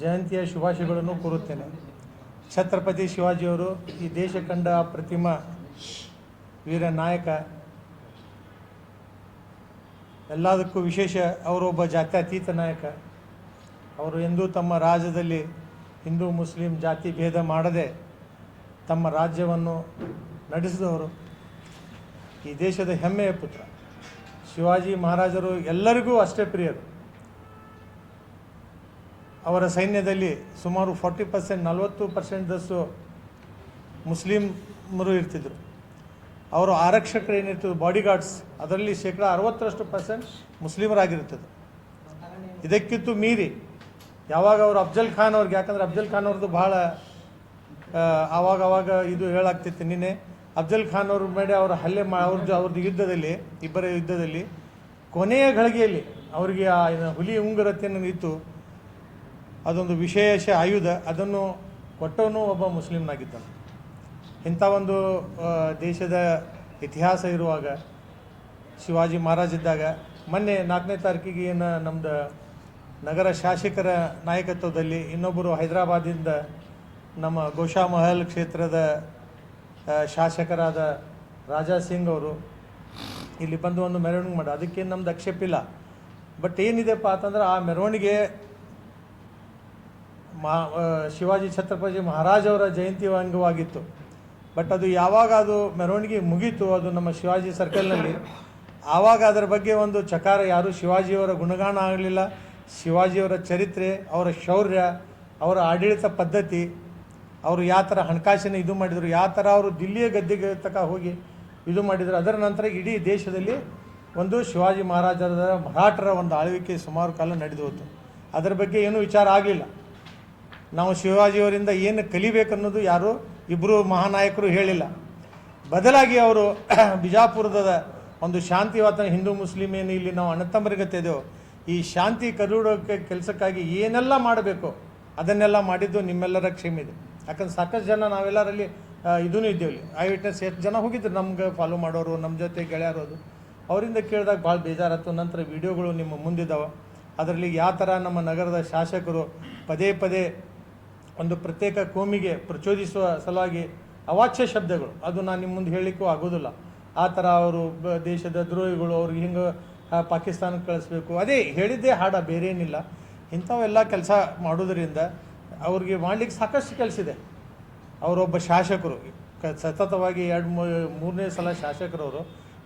ಜಯಂತಿಯ ಶುಭಾಶಯಗಳನ್ನು ಕೋರುತ್ತೇನೆ. ಛತ್ರಪತಿ ಶಿವಾಜಿಯವರು ಈ ದೇಶ ಕಂಡ ಪ್ರತಿಮ ವೀರ ನಾಯಕ, ಎಲ್ಲದಕ್ಕೂ ವಿಶೇಷ ಅವರೊಬ್ಬ ಜಾತ್ಯತೀತ ನಾಯಕ. ಅವರು ಎಂದೂ ತಮ್ಮ ರಾಜ್ಯದಲ್ಲಿ ಹಿಂದೂ, ಮುಸ್ಲಿಂ ಜಾತಿ ಭೇದ ಮಾಡದೆ ತಮ್ಮ ರಾಜ್ಯವನ್ನು ನಡೆಸಿದವರು. ಈ ದೇಶದ ಹೆಮ್ಮೆಯ ಪುತ್ರ. ಶಿವಾಜಿ ಮಹಾರಾಜರು ಎಲ್ಲರಿಗೂ ಅಷ್ಟೇ ಪ್ರಿಯರು. ಅವರ ಸೈನ್ಯದಲ್ಲಿ ಸುಮಾರು ಫಾರ್ಟಿ ಪರ್ಸೆಂಟ್, ನಲವತ್ತು ಪರ್ಸೆಂಟ್ದಷ್ಟು ಮುಸ್ಲಿಮರು ಇರ್ತಿದ್ರು. ಅವರು ಆರಕ್ಷಕರು ಏನಿರ್ತದೆ ಬಾಡಿಗಾರ್ಡ್ಸ್, ಅದರಲ್ಲಿ ಶೇಕಡ ಅರವತ್ತರಷ್ಟು ಪರ್ಸೆಂಟ್ ಮುಸ್ಲಿಮರಾಗಿರ್ತದೆ ಇದಕ್ಕಿಂತ ಮೀರಿ ಯಾವಾಗ ಅವರು ಅಫ್ಜಲ್ ಖಾನ್ ಅವ್ರಿಗೆ, ಯಾಕಂದ್ರೆ ಅಫ್ಜಲ್ ಖಾನ್ ಅವ್ರದ್ದು ಭಾಳ ಆವಾಗ ಆವಾಗ ಇದು ಹೇಳಾಗ್ತಿತ್ತು ನಿನ್ನೆ, ಅಫ್ಜಲ್ ಖಾನ್ ಅವ್ರ ಮೇಲೆ ಅವರ ಹಲ್ಲೆ ಮಾ ಅವ್ರದ್ದು ಅವ್ರದ್ದು ಯುದ್ಧದಲ್ಲಿ, ಇಬ್ಬರ ಯುದ್ಧದಲ್ಲಿ ಕೊನೆಯ ಘಳಿಗೆಯಲ್ಲಿ ಅವರಿಗೆ ಆ, ಹುಲಿ ಉಂಗುರತೆಯನ್ನು ಇತ್ತು. ಅದೊಂದು ವಿಶೇಷ ಆಯುಧ. ಅದನ್ನು ಕೊಟ್ಟವನು ಒಬ್ಬ ಮುಸ್ಲಿಮ್ನಾಗಿದ್ದನು. ಇಂಥ ಒಂದು ದೇಶದ ಇತಿಹಾಸ ಇರುವಾಗ, ಶಿವಾಜಿ ಮಹಾರಾಜ್ ಇದ್ದಾಗ, ಮೊನ್ನೆ ನಾಲ್ಕನೇ ತಾರೀಕಿಗೆ ಏನು ನಮ್ಮದು ನಗರ ಶಾಸಕರ ನಾಯಕತ್ವದಲ್ಲಿ ಇನ್ನೊಬ್ಬರು ಹೈದರಾಬಾದಿಂದ ನಮ್ಮ ಗೋಶಾ ಮಹಲ್ ಕ್ಷೇತ್ರದ ಶಾಸಕರಾದ ರಾಜಾ ಸಿಂಗ್ ಅವರು ಇಲ್ಲಿ ಬಂದು ಒಂದು ಮೆರವಣಿಗೆ ಮಾಡಿ ಅದಕ್ಕೇನು ನಮ್ದು ಆಕ್ಷೇಪ ಇಲ್ಲ. ಬಟ್ ಏನಿದೆಪ್ಪ ಅಂತಂದ್ರೆ ಆ ಮೆರವಣಿಗೆ ಆ, ಶಿವಾಜಿ ಛತ್ರಪತಿ ಮಹಾರಾಜವರ ಜಯಂತಿ ಅಂಗವಾಗಿತ್ತು. ಬಟ್ ಅದು ಯಾವಾಗ ಅದು ಮೆರವಣಿಗೆ ಮುಗೀತು ಅದು ನಮ್ಮ ಶಿವಾಜಿ ಸರ್ಕಲ್ನಲ್ಲಿ ಆವಾಗ ಅದರ ಬಗ್ಗೆ ಒಂದು ಚಕಾರ ಯಾರು ಶಿವಾಜಿಯವರ ಗುಣಗಾನ ಆಗಲಿಲ್ಲ. ಶಿವಾಜಿಯವರ ಚರಿತ್ರೆ ಅವರ ಶೌರ್ಯ ಅವರ ಆಡಳಿತ ಪದ್ಧತಿ ಅವರು ಯಾವ ಥರ ಹಣಕಾಸಿನ ಇದು ಮಾಡಿದರು ಯಾವ ಥರ ಅವರು ದಿಲ್ಲಿಯ ಗದ್ದೆಗೆ ತಕ ಹೋಗಿ ಇದು ಮಾಡಿದರು. ಅದರ ನಂತರ ಇಡೀ ದೇಶದಲ್ಲಿ ಒಂದು ಶಿವಾಜಿ ಮಹಾರಾಜರ ಮರಾಠರ ಒಂದು ಆಳ್ವಿಕೆ ಸುಮಾರು ಕಾಲ ನಡೆದು ಅದರ ಬಗ್ಗೆ ಏನೂ ವಿಚಾರ ಆಗಲಿಲ್ಲ. ನಾವು ಶಿವಾಜಿಯವರಿಂದ ಏನು ಕಲಿಬೇಕನ್ನೋದು ಯಾರು ಇಬ್ಬರು ಮಹಾನಾಯಕರು ಹೇಳಿಲ್ಲ. ಬದಲಾಗಿ ಅವರು ಬಿಜಾಪುರದ ಒಂದು ಶಾಂತಿ ವಾತಾವರಣ ಹಿಂದೂ ಮುಸ್ಲಿಂ ಏನು ಇಲ್ಲಿ ನಾವು ಅಣ್ಣತಮ್ಮರಿಗತ್ತಿದ್ದೆವು ಈ ಶಾಂತಿ ಕರುಡೋಕ್ಕೆ ಕೆಲಸಕ್ಕಾಗಿ ಏನೆಲ್ಲ ಮಾಡಬೇಕು, ಅದನ್ನೆಲ್ಲ ಮಾಡಿದ್ದು ನಿಮ್ಮೆಲ್ಲರ ಕ್ಷಮಿದೆ ಯಾಕಂದ್ರೆ ಸಾಕಷ್ಟು ಜನ ನಾವೆಲ್ಲರಲ್ಲಿ ಇದೂ ಇದ್ದೇವೆ ಐ ವಿಟ್ನೆಸ್ ಎಷ್ಟು ಜನ ಹೋಗಿದ್ರು, ನಮ್ಗೆ ಫಾಲೋ ಮಾಡೋರು ನಮ್ಮ ಜೊತೆ ಗೆಳೆಯರೋದು. ಅವರಿಂದ ಕೇಳಿದಾಗ ಭಾಳ ಬೇಜಾರಾಯ್ತು. ನಂತರ ವಿಡಿಯೋಗಳು ನಿಮ್ಮ ಮುಂದಿದ್ದಾವೆ. ಅದರಲ್ಲಿ ಯಾವ ಥರ ನಮ್ಮ ನಗರದ ಶಾಸಕರು ಪದೇ ಪದೇ ಒಂದು ಪ್ರತ್ಯೇಕ ಕೋಮಿಗೆ ಪ್ರಚೋದಿಸುವ ಸಲುವಾಗಿ ಅವಾಚ್ಯ ಶಬ್ದಗಳು. ಅದು ನಾನು ನಿಮ್ಮ ಮುಂದೆ ಹೇಳಲಿಕ್ಕೂ ಆಗೋದಿಲ್ಲ. ಆ ಥರ ಅವರು ದೇಶದ ದ್ರೋಹಿಗಳು, ಅವ್ರಿಗೆ ಹಿಂಗೆ ಪಾಕಿಸ್ತಾನಕ್ಕೆ ಕಳಿಸ್ಬೇಕು. ಅದೇ, ಹೇಳಿದ್ದೇ ಹಾಡ ಬೇರೆ ಏನಿಲ್ಲ ಇಂಥವೆಲ್ಲ ಕೆಲಸ ಮಾಡೋದರಿಂದ ಅವ್ರಿಗೆ ಮಾಡಲಿಕ್ಕೆ ಸಾಕಷ್ಟು ಕೆಲಸ ಇದೆ. ಅವರೊಬ್ಬ ಶಾಸಕರು ಸತತವಾಗಿ ಎರಡು ಮೂರನೇ ಸಲ ಶಾಸಕರವರು,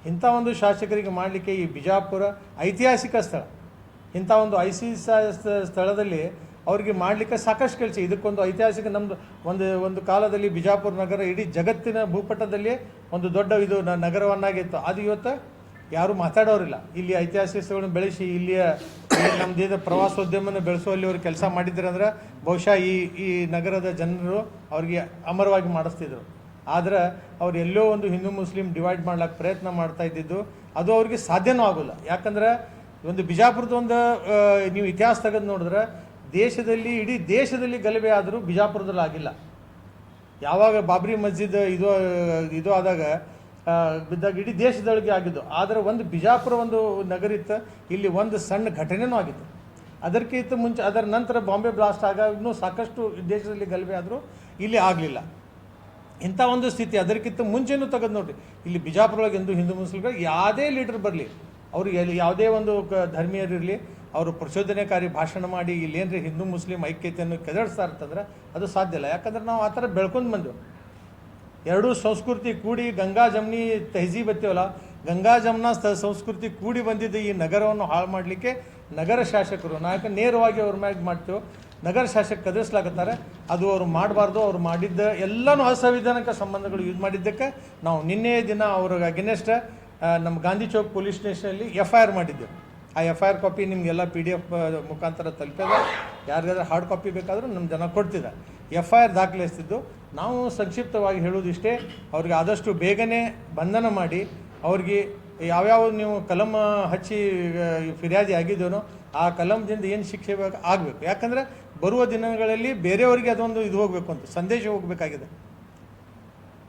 ಇಂಥ ಒಂದು ಶಾಸಕರಿಗೆ ಮಾಡಲಿಕ್ಕೆ ಈ ಬಿಜಾಪುರ ಐತಿಹಾಸಿಕ ಸ್ಥಳ, ಇಂಥ ಒಂದು ಐತಿಹಾಸಿಕ ಸ್ಥಳದಲ್ಲಿ ಅವರಿಗೆ ಮಾಡಲಿಕ್ಕೆ ಸಾಕಷ್ಟು ಕೆಲಸ. ಇದಕ್ಕೊಂದು ಐತಿಹಾಸಿಕ ನಮ್ಮದು ಒಂದು ಒಂದು ಕಾಲದಲ್ಲಿ ಬಿಜಾಪುರ ನಗರ ಇಡೀ ಜಗತ್ತಿನ ಭೂಪಟದಲ್ಲಿ ಒಂದು ದೊಡ್ಡ ಇದು ನಗರವನ್ನಾಗಿತ್ತು. ಅದು ಇವತ್ತು ಯಾರೂ ಮಾತಾಡೋರಿಲ್ಲ. ಇಲ್ಲಿ ಐತಿಹಾಸಿಕ ಸ್ಥಳಗಳನ್ನು ಬೆಳೆಸಿ, ಇಲ್ಲಿಯ ಪ್ರವಾಸೋದ್ಯಮವನ್ನು ಪ್ರವಾಸೋದ್ಯಮನ ಬೆಳೆಸುವಲ್ಲಿ ಅವರು ಕೆಲಸ ಮಾಡಿದ್ರು ಅಂದ್ರೆ ಬಹುಶಃ ಈ ಈ ನಗರದ ಜನರು ಅವ್ರಿಗೆ ಅಮರವಾಗಿ ಮಾಡಿಸ್ತಿದ್ರು. ಆದ್ರೆ ಅವ್ರು ಎಲ್ಲೋ ಒಂದು ಹಿಂದೂ ಮುಸ್ಲಿಂ ಡಿವೈಡ್ ಮಾಡ್ಲಿಕ್ಕೆ ಪ್ರಯತ್ನ ಮಾಡ್ತಾ ಇದ್ದಿದ್ದು ಅದು ಅವ್ರಿಗೆ ಸಾಧ್ಯನೂ ಆಗೋಲ್ಲ. ಯಾಕಂದ್ರೆ ಒಂದು ಬಿಜಾಪುರದ ಒಂದು ನೀವು ಇತಿಹಾಸ ತೆಗೆದು ನೋಡಿದ್ರೆ ದೇಶದಲ್ಲಿ, ಇಡೀ ದೇಶದಲ್ಲಿ ಗಲಭೆ ಆದರೂ ಬಿಜಾಪುರದಲ್ಲಿ ಆಗಿಲ್ಲ ಯಾವಾಗ ಬಾಬ್ರಿ ಮಸ್ಜಿದ್ ಇದು ಇದು ಆದಾಗ ಬಿದ್ದಾಗ ಇಡೀ ದೇಶದೊಳಗೆ ಆಗಿದ್ದು. ಆದರೆ ಒಂದು ಬಿಜಾಪುರ ಒಂದು ನಗರ ಇತ್ತು, ಇಲ್ಲಿ ಒಂದು ಸಣ್ಣ ಘಟನೆನೂ ಆಗಿತ್ತು. ಅದಕ್ಕಿಂತ ಮುಂಚೆ, ಅದರ ನಂತರ ಬಾಂಬೆ ಬ್ಲಾಸ್ಟ್ ಆಗ ಇನ್ನೂ ಸಾಕಷ್ಟು ದೇಶದಲ್ಲಿ ಗಲಭೆ ಆದರೂ ಇಲ್ಲಿ ಆಗಲಿಲ್ಲ. ಇಂಥ ಒಂದು ಸ್ಥಿತಿ ಅದಕ್ಕಿಂತ ಮುಂಚೆನೂ ತೆಗೆದು ನೋಡಿರಿ. ಇಲ್ಲಿ ಬಿಜಾಪುರೊಳಗೆ ಎಂದು ಹಿಂದೂ ಮುಸ್ಲಿಮ್ಗಳು ಯಾವುದೇ ಲೀಡರ್ ಬರಲಿ, ಅವರು ಎಲ್ಲಿ ಯಾವುದೇ ಒಂದು ಕ ಧರ್ಮೀಯರಿರಲಿ ಅವರು ಪ್ರಚೋದನೆಕಾರಿ ಭಾಷಣ ಮಾಡಿ ಇಲ್ಲೇನ್ರಿ ಹಿಂದೂ ಮುಸ್ಲಿಂ ಐಕ್ಯತೆಯನ್ನು ಕೆದಡಿಸ್ತಾ ಇರ್ತಂದ್ರೆ ಅದು ಸಾಧ್ಯ ಇಲ್ಲ. ಯಾಕಂದ್ರೆ ನಾವು ಆ ಥರ ಬೆಳ್ಕೊಂಡು ಬಂದೆವು. ಎರಡೂ ಸಂಸ್ಕೃತಿ ಕೂಡಿ ಗಂಗಾ ಜಮ್ನಿ ತಹಜೀಬ್ ಎತ್ತೀವಲ್ಲ ಗಂಗಾ ಜಮ್ನ ಸಂಸ್ಕೃತಿ ಕೂಡಿ ಬಂದಿದ್ದ ಈ ನಗರವನ್ನು ಹಾಳು ಮಾಡಲಿಕ್ಕೆ ನಗರ ಶಾಸಕರು. ನಾಯಕ ನೇರವಾಗಿ ಅವ್ರ ಮ್ಯಾಗ ಮಾಡ್ತೇವೆ. ನಗರ ಶಾಸಕ ಕದರಿಸ್ಲಾಕತ್ತಾರೆ. ಅದು ಅವ್ರು ಮಾಡಬಾರ್ದು, ಅವ್ರು ಮಾಡಿದ್ದ ಎಲ್ಲನೂ ಅಸಂವಿಧಾನಿಕ ಸಂಬಂಧಗಳು ಯೂಸ್ ಮಾಡಿದ್ದಕ್ಕೆ ನಾವು ನಿನ್ನೆ ದಿನ ಅವ್ರಿಗೆ ಅಗೇನೆಸ್ಟ್ ನಮ್ಮ ಗಾಂಧಿ ಚೌಕ್ ಪೊಲೀಸ್ ಸ್ಟೇಷನಲ್ಲಿ ಎಫ್ ಐ ಆರ್ ಮಾಡಿದ್ದೆವು ಆ ಎಫ್ ಐ ಆರ್ ಕಾಪಿ ನಿಮಗೆಲ್ಲ ಪಿ ಡಿ ಎಫ್ ಮುಖಾಂತರ ತಲುಪಿದೆ. ಯಾರಿಗಾದ್ರೂ ಹಾರ್ಡ್ ಕಾಪಿ ಬೇಕಾದರೂ ನಮ್ಮ ಜನ ಕೊಡ್ತಿದೆ. ಎಫ್ ಐ ಆರ್ ದಾಖಲಿಸ್ತಿದ್ದು. ನಾವು ಸಂಕ್ಷಿಪ್ತವಾಗಿ ಹೇಳೋದಿಷ್ಟೇ ಅವ್ರಿಗೆ ಆದಷ್ಟು ಬೇಗನೆ ಬಂಧನ ಮಾಡಿ, ಅವ್ರಿಗೆ ಯಾವ್ಯಾವ ನೀವು ಕಲಂ ಹಚ್ಚಿ ಫಿರ್ಯಾದಿ ಆಗಿದ್ದೇನೋ ಆ ಕಲಂದಿಂದ ಏನು ಶಿಕ್ಷೆ ಬೇಕು, ಆಗಬೇಕು. ಯಾಕಂದರೆ ಬರುವ ದಿನಗಳಲ್ಲಿ ಬೇರೆಯವರಿಗೆ ಅದೊಂದು ಇದು ಹೋಗಬೇಕು ಅಂತ, ಸಂದೇಶ ಹೋಗಬೇಕಾಗಿದೆ.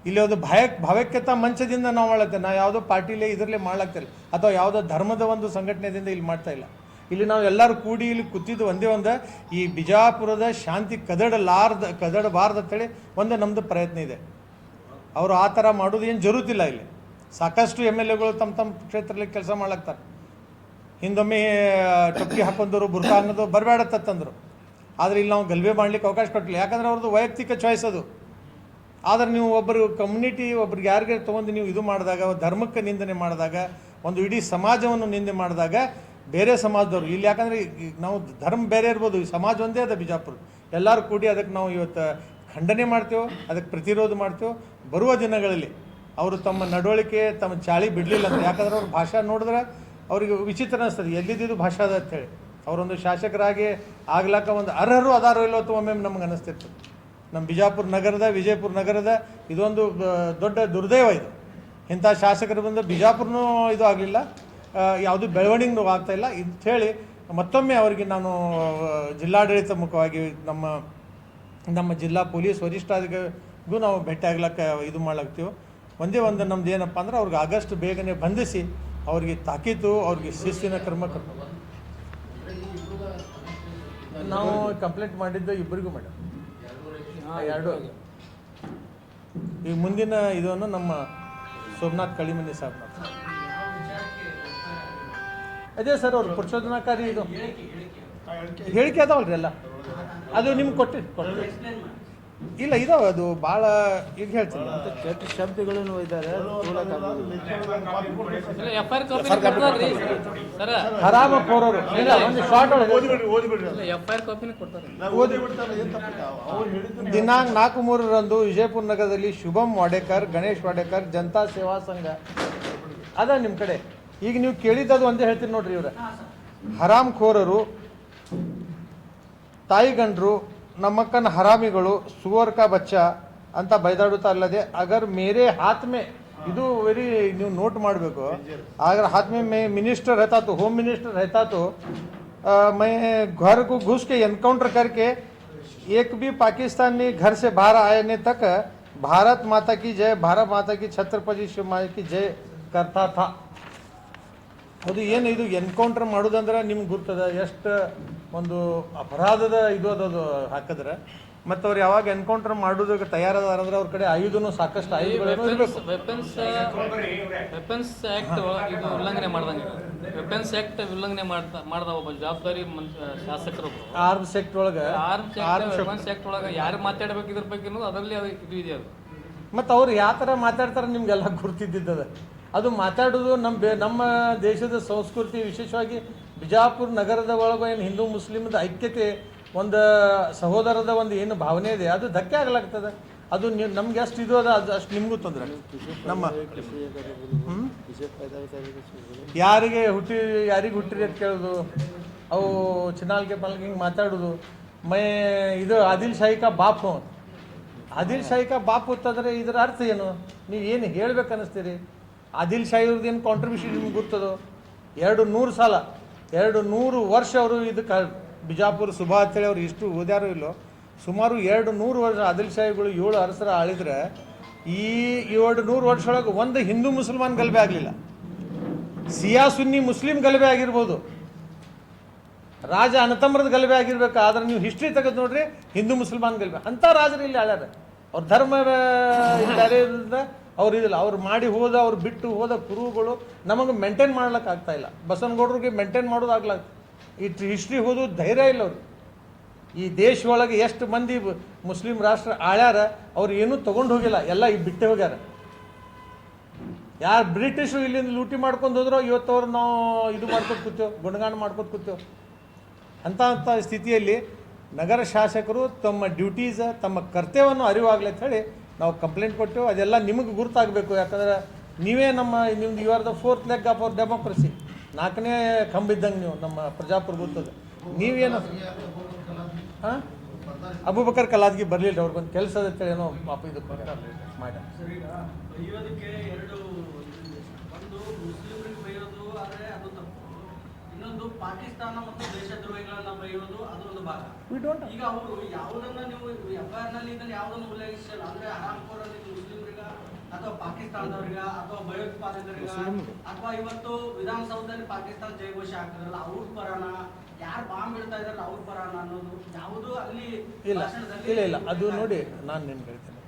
ಇಲ್ಲಿ ಒಂದು ಭಯ ಭಾವೈಕ್ಯತಾ ಮಂಚದಿಂದ ನಾವು ಮಾಡತ್ತೆ ನಾವು ಯಾವುದೋ ಪಾರ್ಟಿಲೇ ಇದರಲ್ಲೇ ಮಾಡ್ಲಾಗ್ತಿಲ್ಲ ಅಥವಾ ಯಾವುದೋ ಧರ್ಮದ ಒಂದು ಸಂಘಟನೆಯಿಂದ ಇಲ್ಲಿ ಮಾಡ್ತಾ ಇಲ್ಲ. ಇಲ್ಲಿ ನಾವು ಎಲ್ಲರೂ ಕೂಡಿ ಇಲ್ಲಿ ಕೂತಿದ್ದು ಒಂದೇ ಒಂದು, ಈ ಬಿಜಾಪುರದ ಶಾಂತಿ ಕದಡಲಾರ್ದ, ಕದಡಬಾರ್ದು ಅಂತೇಳಿ ಒಂದು ನಮ್ಮದು ಪ್ರಯತ್ನ ಇದೆ. ಅವರು ಆ ಥರ ಮಾಡೋದು ಏನು ಜರುತ್ತಿಲ್ಲ ಇಲ್ಲಿ. ಸಾಕಷ್ಟು ಎಂ ಎಲ್ ಎಗಳು ತಮ್ಮ ತಮ್ಮ ಕ್ಷೇತ್ರದಲ್ಲಿ ಕೆಲಸ ಮಾಡ್ಲಾಗ್ತಾರೆ. ಹಿಂದೊಮ್ಮೆ ಟೊಪ್ಪಿ ಹಾಕೊಂಡವರು ಬುರ್ಕ ಅನ್ನೋದು ಬರಬೇಡತ್ತಂದರು ಆದರೆ ಇಲ್ಲಿ ನಾವು ಗಲ್ಬೆ ಮಾಡ್ಲಿಕ್ಕೆ ಅವಕಾಶ ಕೊಟ್ಟಿಲ್ಲ. ಯಾಕಂದ್ರೆ ಅವ್ರದ್ದು ವೈಯಕ್ತಿಕ ಚಾಯ್ಸ್ ಅದು. ಆದರೆ ನೀವು ಒಬ್ಬರು ಕಮ್ಯುನಿಟಿ ಒಬ್ರಿಗೆ ಯಾರಿಗೆ ತೊಗೊಂಡು ನೀವು ಇದು ಮಾಡಿದಾಗ ಧರ್ಮಕ್ಕೆ ನಿಂದನೆ ಮಾಡಿದಾಗ, ಒಂದು ಇಡೀ ಸಮಾಜವನ್ನು ನಿಂದೆ ಮಾಡಿದಾಗ ಬೇರೆ ಸಮಾಜದವ್ರು. ಇಲ್ಲಿ ಯಾಕಂದರೆ ನಾವು ಧರ್ಮ ಬೇರೆ ಇರ್ಬೋದು, ಈ ಸಮಾಜ ಒಂದೇ ಅದ ಬಿಜಾಪುರ. ಎಲ್ಲರೂ ಕೂಡಿ ಅದಕ್ಕೆ ನಾವು ಇವತ್ತು ಖಂಡನೆ ಮಾಡ್ತೇವೆ, ಅದಕ್ಕೆ ಪ್ರತಿರೋಧ ಮಾಡ್ತೇವೆ. ಬರುವ ದಿನಗಳಲ್ಲಿ ಅವರು ತಮ್ಮ ನಡವಳಿಕೆ, ತಮ್ಮ ಚಾಳಿ ಬಿಡಲಿಲ್ಲ ಅಂತ. ಯಾಕಂದ್ರೆ ಅವ್ರ ಭಾಷಾ ನೋಡಿದ್ರೆ ಅವ್ರಿಗೆ ವಿಚಿತ್ರ ಅನಿಸ್ತದೆ. ಎಲ್ಲಿದ್ದು ಭಾಷೆ ಅದ ಅಂತೇಳಿ ಅವರೊಂದು ಶಾಸಕರಾಗಿ ಆಗ್ಲಾಕ ಒಂದು ಅರ್ಹರು ಅದಾರೋ ಇಲ್ಲೋ ಅಥವಾ ಒಮ್ಮೆ ನಮ್ಗೆ ಅನಿಸ್ತಿತ್ತು ನಮ್ಮ ಬಿಜಾಪುರ ನಗರದ, ವಿಜಯಪುರ ನಗರದ ಇದೊಂದು ದೊಡ್ಡ ದುರ್ದೈವ ಇದು. ಇಂಥ ಶಾಸಕರು ಬಂದು ಬಿಜಾಪುರನೂ ಇದು ಆಗಲಿಲ್ಲ. ಯಾವುದು ಬೆಳವಣಿಗೆ ಆಗ್ತಾ ಇಲ್ಲ. ಹೇಳಿ ಮತ್ತೊಮ್ಮೆ ಅವರಿಗೆ ನಾನು ಜಿಲ್ಲಾಡಳಿತ ಮುಖವಾಗಿ ನಮ್ಮ ನಮ್ಮ ಜಿಲ್ಲಾ ಪೊಲೀಸ್ ವರಿಷ್ಠಾಧಿಕಾರಿಗೂ ನಾವು ಭೇಟಿ ಇದು ಮಾಡ್ಲಾಗ್ತೀವಿ ಒಂದೇ ಒಂದು ನಮ್ದು ಏನಪ್ಪ ಅಂದ್ರೆ ಅವ್ರಿಗೆ ಆಗಸ್ಟ್ ಬೇಗನೆ ಬಂಧಿಸಿ ಅವ್ರಿಗೆ ತಾಕೀತು, ಅವ್ರಿಗೆ ಶಿಸ್ತಿನ ಕ್ರಮ ನಾವು ಕಂಪ್ಲೇಂಟ್ ಮಾಡಿದ್ದು ಇಬ್ಬರಿಗೂ ಮೇಡಮ್. ಎರಡು ಈಗ ಮುಂದಿನ ಇದನ್ನು ನಮ್ಮ ಸೋಮನಾಥ್ ಕಳಿಮನಿ ಸಾಹೇಬ್ ಮಾಡ್ತಾರೆ ಅದೇ ಸರ್ ಅವ್ರು ಪ್ರಚೋದನಾಕಾರಿ ಇದು. ಹೇಳಿಕೆ ಅದಾವಲ್ರಿ ಎಲ್ಲ. ಅದು ನಿಮ್ಗೆ ಕೊಟ್ಟಿರಿ ಕೊಟ್ಟಿ. ಇಲ್ಲ ಇದಾವೆ ಅದು ಭಾಳ ಈಗ ಹೇಳ್ತೀನಿ. ಕೆಟ್ಟ ಶಬ್ದಗಳನ್ನು ಇದ್ದಾರೆ ಹರಾಮ ಕೋರೋರು ಇಲ್ಲ ಒಂದು ಶಾರ್ಟ್ ಒಳಗೆ. ಎಫ್ ಐ ಆರ್ ಕಾಪಿನ ಕೊಡ್ತಾರೆ. ದಿನಾಂಕ ನಾಲ್ಕು ಮೂರರಂದು ವಿಜಯಪುರ ನಗರದಲ್ಲಿ ಶುಭಂ ವಾಡೇಕರ್ ಗಣೇಶ್ ವಾಡೇಕರ್ ಜನತಾ ಸೇವಾ ಸಂಘ. ಅದ ನಿಮ್ಮ ಕಡೆ. ಈಗ ನೀವು ಕೇಳಿದ್ದದು ಒಂದೇ ಹೇಳ್ತೀನಿ ನೋಡ್ರಿ ಇವ್ರ. ಹರಾಮ್ ಖೋರರು ತಾಯಿಗಂಡ್ರು ನಮ್ಮಕ್ಕನ ಹರಾಮಿಗಳು ಸುವರ್ ಕಾ ಬಚ್ಚ ಅಂತ ಬೈದಾಡುತ್ತಾ ಅಲ್ಲದೆ ಅಗರ್ ಮೇರೆ ಹಾತ್ ಮೇ ಇದು ವೆರಿ ನೀವು ನೋಟ್ ಮಾಡಬೇಕು अगर हाथ में मैं मिनिस्टर रहता तो होम मिनिस्टर रहता तो अ, मैं घर को घुस के एनकाउंटर करके एक भी पाकिस्तानी घर से बाहर आने तक भारत माता की जय भारत माता की छत्रपति शिव माता की जय करता था ಅದು ಏನು ಇದು ಎನ್ಕೌಂಟರ್ ಮಾಡೋದಂದ್ರೆ ನಿಮ್ಗೆ ಗೊತ್ತದ? ಎಷ್ಟು ಒಂದು ಅಪರಾಧದ ಇದು ಅದು ಹಾಕಿದ್ರೆ. ಮತ್ತು ಅವ್ರು ಯಾವಾಗ ಎನ್ಕೌಂಟರ್ ಮಾಡೋದಕ್ಕೆ ತಯಾರದಾರ ಅಂದ್ರೆ ಅವ್ರ ಕಡೆ ಆಯುಧನೂ ಸಾಕಷ್ಟು ಆಯುಧಗಳೇನೋ ಇರಬೇಕು ವೆಪನ್ಸ್ ವೆಪನ್ಸ್ ಆ್ಯಕ್ಟ್ ಇದು ಉಲ್ಲಂಘನೆ ಮಾಡ್ದಂಗೆ. ವೆಪನ್ಸ್ ಆ್ಯಕ್ಟ್ ಉಲ್ಲಂಘನೆ ಮಾಡ್ತಾ ಮಾಡ್ದ ಒಬ್ಬ ಜವಾಬ್ದಾರಿ ಶಾಸಕರು ಆರ್ಮ್ ಸೆಕ್ಟ್ ಒಳಗೆ? ಆರ್ಮ್ಸ್ ಆಕ್ಟ್ ವೆಪನ್ಸ್ ಆಕ್ಟ್ ಒಳಗೆ ಯಾರು ಮಾತಾಡ್ಬೇಕು ಇದ್ರ ಬಗ್ಗೆ ಅದರಲ್ಲಿ ಅದು ಇದು ಇದೆ ಅದು. ಮತ್ತು ಅವ್ರು ಯಾವ ಥರ ಮಾತಾಡ್ತಾರೆ ನಿಮ್ಗೆಲ್ಲ ಗುರ್ತಿದ್ದಿದ್ದದ ಅದು ಮಾತಾಡೋದು ನಮ್ಮ ಬೇ ನಮ್ಮ ದೇಶದ ಸಂಸ್ಕೃತಿ, ವಿಶೇಷವಾಗಿ ಬಿಜಾಪುರ ನಗರದ ಒಳಗೆ ಏನು ಹಿಂದೂ ಮುಸ್ಲಿಮದ ಐಕ್ಯತೆ, ಒಂದು ಸಹೋದರದ ಒಂದು ಏನು ಭಾವನೆ ಇದೆ, ಅದು ಧಕ್ಕೆ ಆಗ್ಲಾಗ್ತದೆ. ಅದು ನೀವು ನಮ್ಗೆ ಎಷ್ಟು ಇದು ಅದ, ಅದು ಅಷ್ಟು ನಿಮಗೂ ತೊಂದರೆ ನಮ್ಮ ಯಾರಿಗೆ ಹುಟ್ಟಿ ಯಾರಿಗೆ ಹುಟ್ಟಿರಿ ಅಂತ ಕೇಳೋದು? ಅವು ಚಿನಾಲ್ಗೆ ಪಲ್ಗೆ ಹಿಂಗೆ ಮಾತಾಡೋದು. ಮೈ ಇದು ಆದಿಲ್ ಶಾಹಿ ಬಾಪು. ಆದಿಲ್ ಶಾಹಿ ಬಾಪು ಅಂತಂದರೆ ಇದರ ಅರ್ಥ ಏನು? ನೀವು ಏನು ಹೇಳ್ಬೇಕು ಅನ್ನಿಸ್ತೀರಿ ಆದಿಲ್ ಶಾಹಿ ಅವ್ರದ್ದು ಏನು ಕಾಂಟ್ರಿಬ್ಯೂಷನ್ ನಿಮ್ಗೆ ಗೊತ್ತದು? ಎರಡು ನೂರು ಸಾಲ. ಎರಡು ನೂರು ವರ್ಷ ಅವರು ಇದಕ್ಕೆ ಬಿಜಾಪುರ ಸುಭಾ ಅಂತೇಳಿ ಅವ್ರು ಇಷ್ಟು ಓದ್ಯಾರು ಇಲ್ಲೋ, ಸುಮಾರು ಎರಡು ನೂರು ವರ್ಷ ಆದಿಲ್ ಶಾಹಿಗಳು ಏಳು ಅರಸರ ಆಳಿದ್ರೆ, ಈ ಎರಡು ನೂರು ವರ್ಷ ಒಂದು ಹಿಂದೂ ಮುಸಲ್ಮಾನ್ ಗಲಭೆ ಆಗಲಿಲ್ಲ. ಸಿಯಾ ಸುನ್ನಿ ಮುಸ್ಲಿಂ ಗಲಭೆ ಆಗಿರ್ಬೋದು. ರಾಜ ಅನತಮ್ರದ ಗಲಭೆ ಆಗಿರ್ಬೇಕು, ಆದ್ರೆ ನೀವು ಹಿಸ್ಟ್ರಿ ತೆಗೆದು ನೋಡ್ರಿ, ಹಿಂದೂ ಮುಸಲ್ಮಾನ್ ಗಲಭೆ. ಅಂತ ರಾಜರು ಇಲ್ಲಿ ಆಳ್ಯಾರ. ಅವ್ರ ಧರ್ಮ ಇರೋದ್ರಿಂದ ಅವ್ರು ಇದಿಲ್ಲ. ಅವ್ರು ಮಾಡಿ ಹೋದ, ಅವ್ರು ಬಿಟ್ಟು ಹೋದ ಕುರುಗಳು ನಮಗೆ ಮೇಂಟೈನ್ ಮಾಡ್ಲಿಕ್ಕೆ ಇಲ್ಲ. ಬಸವನಗೌಡ್ರಿಗೆ ಮೇಂಟೈನ್ ಮಾಡೋದು ಆಗ್ಲಾಗ ಈ ಹಿಸ್ಟ್ರಿ ಹೋದು ಧೈರ್ಯ ಇಲ್ಲ ಅವರು ಈ ದೇಶ ಒಳಗೆ ಎಷ್ಟು ಮಂದಿ ಮುಸ್ಲಿಂ ರಾಷ್ಟ್ರ ಆಳ್ಯಾರ, ಅವ್ರು ಏನೂ ತಗೊಂಡು ಹೋಗಿಲ್ಲ. ಎಲ್ಲ ಈ ಬಿಟ್ಟೆ ಹೋಗ್ಯಾರ. ಯಾರು ಬ್ರಿಟಿಷರು ಇಲ್ಲಿಂದ ಲೂಟಿ ಮಾಡ್ಕೊಂಡು ಹೋದ್ರೋ ಇವತ್ತು ಅವ್ರು ನಾವು ಇದು ಮಾಡ್ಕೊತ ಕೂತೇವೆ ಗುಣಗಾನ ಮಾಡ್ಕೊತ ಕೂತೇವೆ ಅಂಥ ಅಂಥ ಸ್ಥಿತಿಯಲ್ಲಿ ನಗರ ಶಾಸಕರು ತಮ್ಮ ಡ್ಯೂಟೀಸ್ ತಮ್ಮ ಕರ್ತವ್ಯವನ್ನು ಅರಿವಾಗ್ಲಿ ಅಂತ ಹೇಳಿ ನಾವು ಕಂಪ್ಲೇಂಟ್ ಕೊಟ್ಟೆವು ಅದೆಲ್ಲ ನಿಮಗೆ ಗುರುತಾಗಬೇಕು. ಯಾಕಂದ್ರೆ ನೀವೇ ನಮ್ಮ ನಿಮ್ದು you are the fourth leg of our democracy ನಾಲ್ಕನೇ ಕಂಬಿದ್ದಂಗೆ ನೀವು, ನಮ್ಮ ಪ್ರಜಾಪ್ರಭುತ್ವದ. ನೀವೇನು? ಹಾಂ? ಅಬೂಬಕರ್ ಕಲಾದ್ಗಿ ಬರಲಿಲ್ಲ ಅವ್ರಿಗೊಂದು ಹೇಳಿ ಏನೋ ಪಾಪ ಇದು ಮಾಡಿ ಮುಸ್ಲಿಮರಿಗೆ ಬೈಯೋದು ಆದ್ರೆ ಅದು ತಪ್ಪು ಇನ್ನೊಂದು ಪಾಕಿಸ್ತಾನ ಮತ್ತು ದೇಶದ್ರೋಹಿಗಳನ್ನ ಬೈಯೋದು ಅದು ಒಂದು ಭಾಗ ಈಗ ಅವರು ಯಾವುದನ್ನ ನೀವು ಎಫ್ ಐ ಆರ್ನಲ್ಲಿ ಇದನ್ನ ಯಾವುದನ್ನು ಉಲ್ಲೇಖಿಸಲ್ಲ. ಅಂದ್ರೆ ಹರಾಮ್ ಕೋರಲ್ಲಿ ಮುಸ್ಲಿಮರಿಗ ಅಥವಾ ಪಾಕಿಸ್ತಾನದವ್ರಿಗ ಅಥವಾ ಭಯೋತ್ಪಾದಕರಿಗ ಅಥವಾ ಇವತ್ತು ವಿಧಾನಸೌಧದಲ್ಲಿ ಪಾಕಿಸ್ತಾನ ಜಯಘೋಷ ಹಾಕಿದ್ರಲ್ಲ ಅವ್ರ ಪರಾನ ಯಾರು ಬಾಂಬ್ ಇಡ್ತಾ ಇದಾರಲ್ಲ ಅವ್ರ ಪರಾನ ಅನ್ನೋದು ಯಾವುದು ಅಲ್ಲಿ ಇಲ್ಲ ಇಲ್ಲ ಇಲ್ಲ. ಅದು ನೋಡಿ ನಾನು ನಿಮ್ಗೆ ಹೇಳ್ತೇನೆ.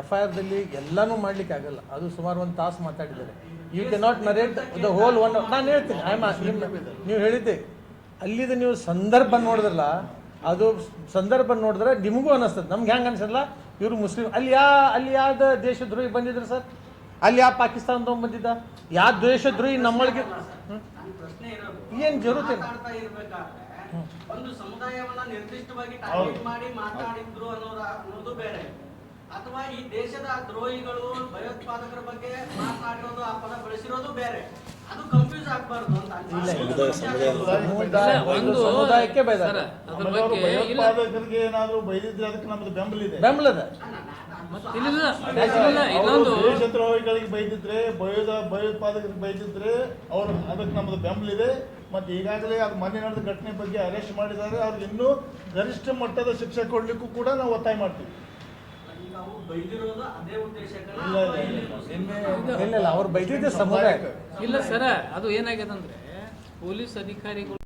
ಎಫ್ ಐ ಆರ್ದಲ್ಲಿ ಎಲ್ಲನೂ ಮಾಡ್ಲಿಕ್ಕೆ ಆಗಲ್ಲ ಅದು ಸುಮಾರು ಒಂದು ತಾಸು ಮಾತಾಡಿದ್ದಾರೆ. You can not narrate the whole one ನಾನು ಹೇಳ್ತೀನಿ ಐ ನೀವು ಹೇಳಿದ್ದೆ. ಅಲ್ಲಿದ ನೀವು ಸಂದರ್ಭ ನೋಡಿದ್ರಲ್ಲ ಅದು ಸಂದರ್ಭ ನೋಡಿದ್ರೆ ನಿಮಗೂ ಅನಿಸ್ತದೆ. ನಮ್ಗೆ ಹೆಂಗೆ ಅನ್ಸಲ್ಲ ಇವರು ಮುಸ್ಲಿಂ ಅಲ್ಲಿ ಯಾ ಅಲ್ಲಿ ಯಾವ್ದು ದೇಶದ್ರೋಹಿ ಬಂದಿದ್ರು ಸರ್? ಅಲ್ಲಿ ಯಾವ ಪಾಕಿಸ್ತಾನದವ್ ಬಂದಿದ್ದ? ಯಾವ ದೇಶದ್ರೋಹಿ ನಮ್ಮೊಳಗೆ ಏನ್ ಇರ್ಬೇಕಾದ್ರೆ ಒಂದು ಸಮುದಾಯವನ್ನ ನಿರ್ದಿಷ್ಟವಾಗಿ ಟಾರ್ಗೆಟ್ ಮಾಡಿ ಮಾತಾಡಿದ್ರು ಅನ್ನೋದು ಬೇರೆ. ಅಥವಾ ಈ ದೇಶದ ದ್ರೋಹಿಗಳು ಭಯೋತ್ಪಾದಕರ ಬಗ್ಗೆ ಮಾತನಾಡಿರೋದು ಆ ಪದ ಬಳಸಿರೋದು ಬೇರೆ. ಅದು ಕನ್ಫ್ಯೂಸ್ ಆಗ್ಬಾರ್ದು ಅಂತ ಸಮುದಾಯ ಒಂದು ಸಮುದಾಯಕ್ಕೆ ಬೈದಾರೆ ಸರ್, ಅದ್ರ ಬಗ್ಗೆ ಇಲ್ಲ. ಭಯೋತ್ಪಾದಕರಿಗೆ ಏನಾದ್ರು ಬೈದಿದ್ರೆ ಅದಕ್ಕೆ ನಮ್ದು ಬೆಂಬಲ ಇದೆ. ಅವರು ದೇಶದ್ರೋಹಿಗಳಿಗೆ ಬೈದಿದ್ರೆ ಭಯೋದ ಭಯೋತ್ಪಾದಕರಿಗೆ ಬೈದಿದ್ರೆ ಅವ್ರು ಅದಕ್ಕೆ ನಮ್ದು ಬೆಂಬಲ ಇದೆ. ಮತ್ತೆ ಈಗಾಗಲೇ ಅದು ಮೊನ್ನೆ ನಡೆದ ಘಟನೆ ಬಗ್ಗೆ ಅರೆಸ್ಟ್ ಮಾಡಿದ್ದಾರೆ. ಅವ್ರಿಗೆ ಇನ್ನೂ ಗರಿಷ್ಠ ಮಟ್ಟದ ಶಿಕ್ಷೆ ಕೊಡ್ಲಿಕ್ಕೂ ಕೂಡ ನಾವು ಒತ್ತಾಯ ಮಾಡ್ತೀವಿ ಈಗ ಅವು ಬೈದಿರೋದು ಅದೇ ಉದ್ದೇಶಕ್ಕನ ಇಲ್ಲ, ಅವ್ರು ಬೈದಿದ್ದೆ ಸರ ಅದು ಏನಾಗಿದೆ ಅಂದ್ರೆ ಪೊಲೀಸ್ ಅಧಿಕಾರಿಗಳು